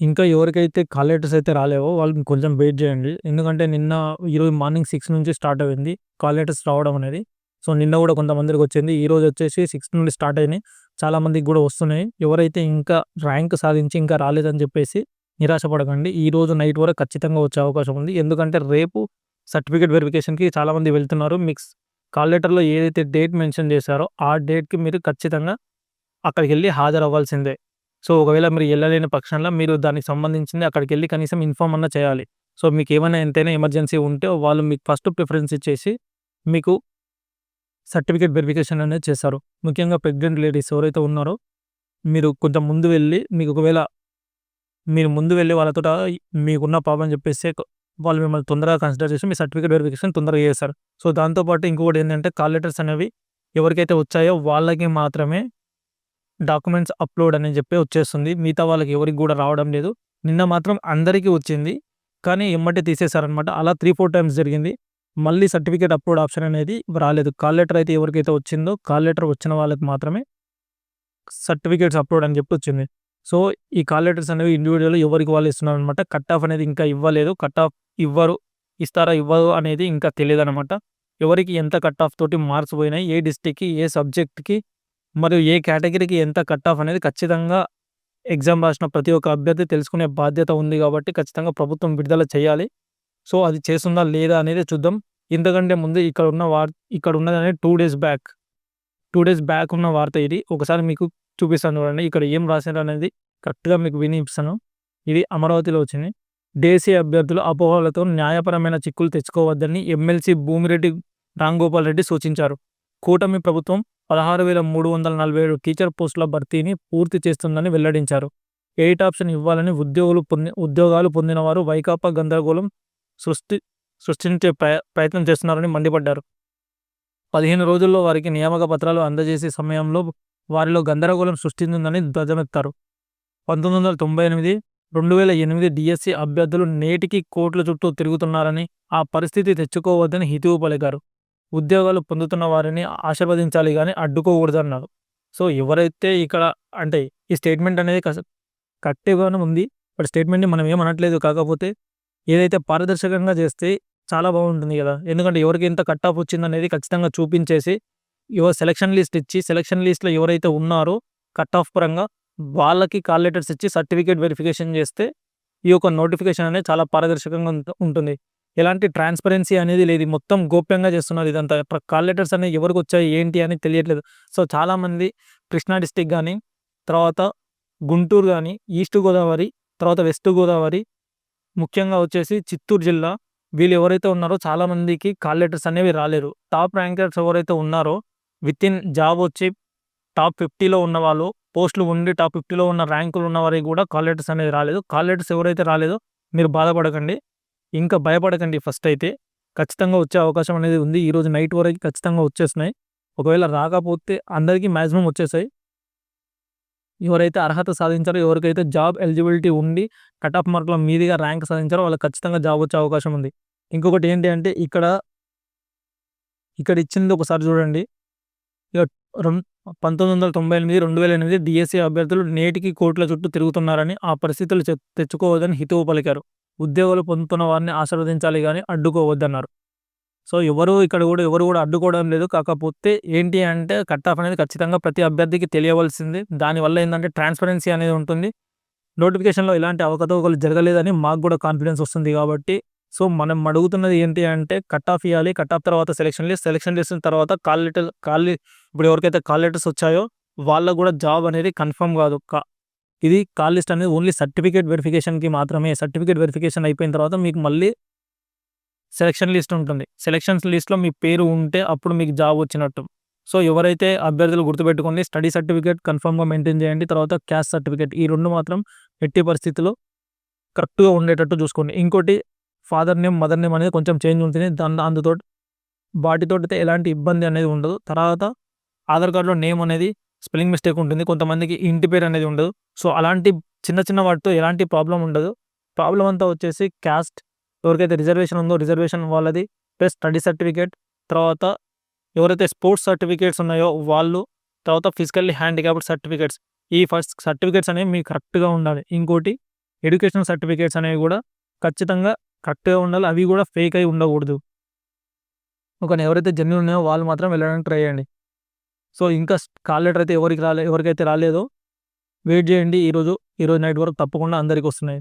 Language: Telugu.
ఇంకా ఎవరికైతే కాల్ లెటర్స్ అయితే రాలేవో వాళ్ళు కొంచెం వెయిట్ చేయండి. ఎందుకంటే నిన్న ఈరోజు మార్నింగ్ సిక్స్ నుంచి స్టార్ట్ అయింది కాల్ లెటర్స్ రావడం అనేది. సో, నిన్న కూడా కొంతమందికి వచ్చింది. ఈరోజు వచ్చేసి సిక్స్ నుండి స్టార్ట్ అయినాయి. చాలా మందికి కూడా వస్తున్నాయి. ఎవరైతే ఇంకా ర్యాంక్ సాధించి ఇంకా రాలేదని చెప్పేసి నిరాశ పడకండి. రోజు నైట్ వరకు ఖచ్చితంగా వచ్చే అవకాశం ఉంది. ఎందుకంటే రేపు సర్టిఫికేట్ వెరిఫికేషన్‌కి చాలామంది వెళ్తున్నారు. మిక్స్ కాల్ లెటర్‌లో ఏదైతే డేట్ మెన్షన్ చేశారో ఆ డేట్‌కి మీరు ఖచ్చితంగా అక్కడికి వెళ్ళి హాజరు హాజరవ్వాల్సిందే. సో, ఒకవేళ మీరు వెళ్ళలేని పక్షంలో మీరు దానికి సంబంధించింది అక్కడికెళ్ళి కనీసం ఇన్ఫామ్ అన్నా చేయాలి. సో, మీకు ఏమైనా ఎంతైనా ఎమర్జెన్సీ ఉంటే వాళ్ళు మీకు ఫస్ట్ ప్రిఫరెన్స్ ఇచ్చేసి మీకు సర్టిఫికేట్ వెరిఫికేషన్ అనేది చేస్తారు. ముఖ్యంగా ప్రెగ్నెంట్ లేడీస్ ఎవరైతే ఉన్నారో మీరు కొంచెం ముందు వెళ్ళి మీకు ఒకవేళ మీరు ముందు వెళ్ళి వాళ్ళతో మీకున్న ప్రాబ్లమ్ చెప్పేస్తే వాళ్ళు మిమ్మల్ని తొందరగా కన్సిడర్ చేసి మీ సర్టిఫికేట్ వెరిఫికేషన్ తొందరగా చేస్తారు. సో, దాంతో పాటు ఇంకొకటి ఏంటంటే కాల్ లెటర్స్ అనేవి ఎవరికైతే వచ్చాయో వాళ్ళకి మాత్రమే డాక్యుమెంట్స్ అప్‌లోడ్ అని చెప్పి వచ్చేస్తుంది. మిగతా వాళ్ళకి ఎవరికి కూడా రావడం లేదు. నిన్న మాత్రం అందరికీ వచ్చింది. కానీ ఎమ్మటే తీసేశారనమాట. అలా 3, 4 టైమ్స్ జరిగింది. మళ్ళీ సర్టిఫికేట్ అప్‌లోడ్ ఆప్షన్ అనేది రాలేదు. కాల్ లెటర్ అయితే ఎవరికైతే వచ్చిందో కాల్ లెటర్ వచ్చిన వాళ్ళకి మాత్రమే సర్టిఫికేట్స్ అప్‌లోడ్ అని చెప్పి వచ్చింది. సో, ఈ కాల్ లెటర్స్ అనేవి ఇండివిజువల్ ఎవరికి వాళ్ళు ఇస్తున్నారనమాట. కట్ ఆఫ్ అనేది ఇంకా ఇవ్వలేదు. కట్ ఆఫ్ ఇవ్వరు. ఇస్తారా ఇవ్వరు అనేది ఇంకా తెలియదు అనమాట ఎవరికి ఎంత కట్ ఆఫ్ తోటి మార్క్స్ పోయినాయి, ఏ డిస్టిక్కి ఏ సబ్జెక్ట్‌కి మరియు ఏ కేటగిరీకి ఎంత కట్ ఆఫ్ అనేది ఖచ్చితంగా ఎగ్జామ్ రాసిన ప్రతి ఒక్క అభ్యర్థి తెలుసుకునే బాధ్యత ఉంది కాబట్టి ఖచ్చితంగా ప్రభుత్వం విడుదల చేయాలి. సో, అది చేస్తుందా లేదా అనేది చూద్దాం. ఇంతకంటే ముందు ఇక్కడ ఉన్న వార్ ఇక్కడ ఉన్నదనేది 2 days back. Two days back ఉన్న వార్త ఇది. ఒకసారి మీకు చూపిస్తాను చూడండి. ఇక్కడ ఏం రాశారనేది కరెక్ట్‌గా మీకు వినిపిస్తాను. ఇది అమరావతిలో వచ్చింది. దేశీయ అభ్యర్థులు అపోహలతో న్యాయపరమైన చిక్కులు తెచ్చుకోవద్దని ఎమ్మెల్సీ భూమిరెడ్డి రాంగోపాల్ రెడ్డి సూచించారు. కూటమి ప్రభుత్వం 16,347 టీచర్ పోస్టుల భర్తీని పూర్తి చేస్తుందని వెల్లడించారు. ఎయిట్ ఆప్షన్ ఇవ్వాలని ఉద్యోగులు పొంది ఉద్యోగాలు పొందిన వారు వైకాపా గందరగోళం సృష్టి సృష్టించే ప్రయత్నం చేస్తున్నారని మండిపడ్డారు. 15 రోజుల్లో వారికి నియామక పత్రాలు అందజేసే సమయంలో వారిలో గందరగోళం సృష్టించిందని ధ్వజమెత్తారు. పంతొమ్మిది వందల తొంభై ఎనిమిది రెండు వేల ఎనిమిది డిఎస్సి అభ్యర్థులు నేటికి కోట్ల చుట్టూ తిరుగుతున్నారని, ఆ పరిస్థితి తెచ్చుకోవద్దని హితవు పలికారు. ఉద్యోగాలు పొందుతున్న వారిని ఆశీర్వదించాలి గానీ అడ్డుకోకూడదన్నారు. సో, ఎవరైతే ఇక్కడ అంటే ఈ స్టేట్మెంట్ అనేది కస కరెక్ట్‌గానే ఉంది. బట్ స్టేట్మెంట్‌ని మనం ఏమనట్లేదు కాకపోతే ఏదైతే పారదర్శకంగా చేస్తే చాలా బాగుంటుంది కదా! ఎందుకంటే ఎవరికి ఎంత కట్ ఆఫ్ వచ్చిందనేది ఖచ్చితంగా చూపించేసి యువర్ సెలక్షన్ లిస్ట్ ఇచ్చి సెలక్షన్ లిస్ట్‌లో ఎవరైతే ఉన్నారో కట్ ఆఫ్ పరంగా వాళ్ళకి కాల్ లెటర్స్ ఇచ్చి సర్టిఫికేట్ వెరిఫికేషన్ చేస్తే ఈ యొక్క నోటిఫికేషన్ అనేది చాలా పారదర్శకంగా ఉంటుంది. ఎలాంటి ట్రాన్స్‌పరెన్సీ అనేది లేదు. మొత్తం గోప్యంగా చేస్తున్నారు ఇదంతా. కాల్ లెటర్స్ అనేవి ఎవరికి వచ్చాయి ఏంటి అని తెలియట్లేదు. సో, చాలామంది కృష్ణా డిస్టిక్ కానీ తర్వాత గుంటూరు కానీ ఈస్ట్ గోదావరి, తర్వాత వెస్ట్ గోదావరి, ముఖ్యంగా వచ్చేసి చిత్తూరు జిల్లా వీళ్ళు ఎవరైతే ఉన్నారో చాలామందికి కాల్ లెటర్స్ అనేవి రాలేదు. టాప్ ర్యాంకర్స్ ఎవరైతే ఉన్నారో వితిన్ జాబ్ వచ్చి టాప్ 50లో ఉన్నవాళ్ళు, పోస్టులు ఉండి టాప్ 50లో ఉన్న ర్యాంకులు ఉన్న వారికి కూడా కాల్ లెటర్స్ అనేది రాలేదు. కాల్ లెటర్స్ ఎవరైతే రాలేదో మీరు బాధపడకండి. ఇంకా భయపడకండి ఫస్ట్ అయితే. ఖచ్చితంగా వచ్చే అవకాశం అనేది ఉంది. ఈరోజు నైట్ వరకు ఖచ్చితంగా వచ్చేసినాయి. ఒకవేళ రాకపోతే అందరికీ మాక్సిమం వచ్చేసాయి. ఎవరైతే అర్హత సాధించారో, ఎవరికైతే జాబ్ ఎలిజిబిలిటీ ఉండి కట్ ఆఫ్ మార్కుల మీదుగా ర్యాంక్ సాధించారో వాళ్ళకి ఖచ్చితంగా జాబ్ వచ్చే అవకాశం ఉంది. ఇంకొకటి ఏంటి అంటే ఇక్కడ ఇక్కడ ఇచ్చింది ఒకసారి చూడండి. ఇక రెండు పంతొమ్మిది వందల తొంభై ఎనిమిది రెండు వేల ఎనిమిది డిఎస్సీ అభ్యర్థులు నేటికి కోర్టుల చుట్టూ తిరుగుతున్నారని, ఆ పరిస్థితులు తెచ్చుకోవద్దని హితవు పలికారు. ఉద్యోగాలు పొందుతున్న వారిని ఆశీర్వదించాలి కానీ అడ్డుకోవద్దన్నారు. సో, ఎవరు ఇక్కడ కూడా ఎవరు కూడా అడ్డుకోవడం లేదు. కాకపోతే ఏంటి అంటే కట్ ఆఫ్ అనేది ఖచ్చితంగా ప్రతి అభ్యర్థికి తెలియవలసింది. దానివల్ల ఏంటంటే ట్రాన్స్‌పరెన్సీ అనేది ఉంటుంది. నోటిఫికేషన్‌లో ఎలాంటి అవకతవకలు జరగలేదని మాకు కూడా కాన్ఫిడెన్స్ వస్తుంది కాబట్టి సో, మనం అడుగుతున్నది ఏంటి అంటే కట్ ఆఫ్ ఇవ్వాలి కట్ ఆఫ్ తర్వాత సెలెక్షన్ లిస్ట్, సెలెక్షన్ లిస్ట్ తర్వాత కాల్ లెటర్ కాల్ ఇప్పుడు ఎవరికైతే కాల్ లెటర్స్ వచ్చాయో వాళ్ళకు కూడా జాబ్ అనేది కన్ఫర్మ్ కాదు. ఇది కాల్ లిస్ట్ అనేది ఓన్లీ సర్టిఫికేట్ వెరిఫికేషన్‌కి మాత్రమే. సర్టిఫికేట్ వెరిఫికేషన్ అయిపోయిన తర్వాత మీకు మళ్ళీ సెలక్షన్ లిస్ట్ ఉంటుంది. సెలక్షన్స్ లిస్ట్‌లో మీ పేరు ఉంటే అప్పుడు మీకు జాబ్ వచ్చినట్టు. సో, ఎవరైతే అభ్యర్థులు గుర్తుపెట్టుకోండి స్టడీ సర్టిఫికేట్ కన్ఫర్మ్‌గా మెయింటైన్ చేయండి. తర్వాత క్యాస్ట్ సర్టిఫికేట్ ఈ రెండు మాత్రం ఎట్టి పరిస్థితిలో కరెక్ట్‌గా ఉండేటట్టు చూసుకోండి. ఇంకోటి ఫాదర్ నేమ్, మదర్ నేమ్ అనేది కొంచెం చేంజ్ ఉంటుంది. దాన్ అందుతోటి అయితే ఎలాంటి ఇబ్బంది అనేది ఉండదు. తర్వాత ఆధార్ కార్డులో నేమ్ అనేది స్పెల్లింగ్ మిస్టేక్ ఉంటుంది. కొంతమందికి ఇంటి పేరు అనేది ఉండదు. సో, అలాంటి చిన్న చిన్న వాటితో ఎలాంటి ప్రాబ్లం ఉండదు. ప్రాబ్లమ్ అంతా వచ్చేసి క్యాస్ట్ ఎవరికైతే రిజర్వేషన్ ఉందో రిజర్వేషన్ వాళ్ళది ప్లస్ స్టడీ సర్టిఫికేట్ తర్వాత ఎవరైతే స్పోర్ట్స్ సర్టిఫికేట్స్ ఉన్నాయో వాళ్ళు తర్వాత ఫిజికల్లీ హ్యాండిక్యాప్డ్ సర్టిఫికేట్స్ ఈ ఫస్ట్ సర్టిఫికేట్స్ అనేవి మీకు కరెక్ట్‌గా ఉండాలి. ఇంకోటి ఎడ్యుకేషనల్ సర్టిఫికేట్స్ అనేవి కూడా ఖచ్చితంగా కరెక్ట్గా ఉండాలి అవి కూడా ఫేక్ అయి ఉండకూడదు ఒక ఎవరైతే జెన్యున్ ఉన్నాయో వాళ్ళు మాత్రం వెళ్ళడానికి ట్రై చేయండి సో ఇంకా కాల్ లెటర్ అయితే ఎవరికి రాలే ఎవరికైతే రాలేదో వెయిట్ చేయండి. ఈరోజు ఈరోజు నైట్ వరకు తప్పకుండా అందరికి వస్తున్నాయి.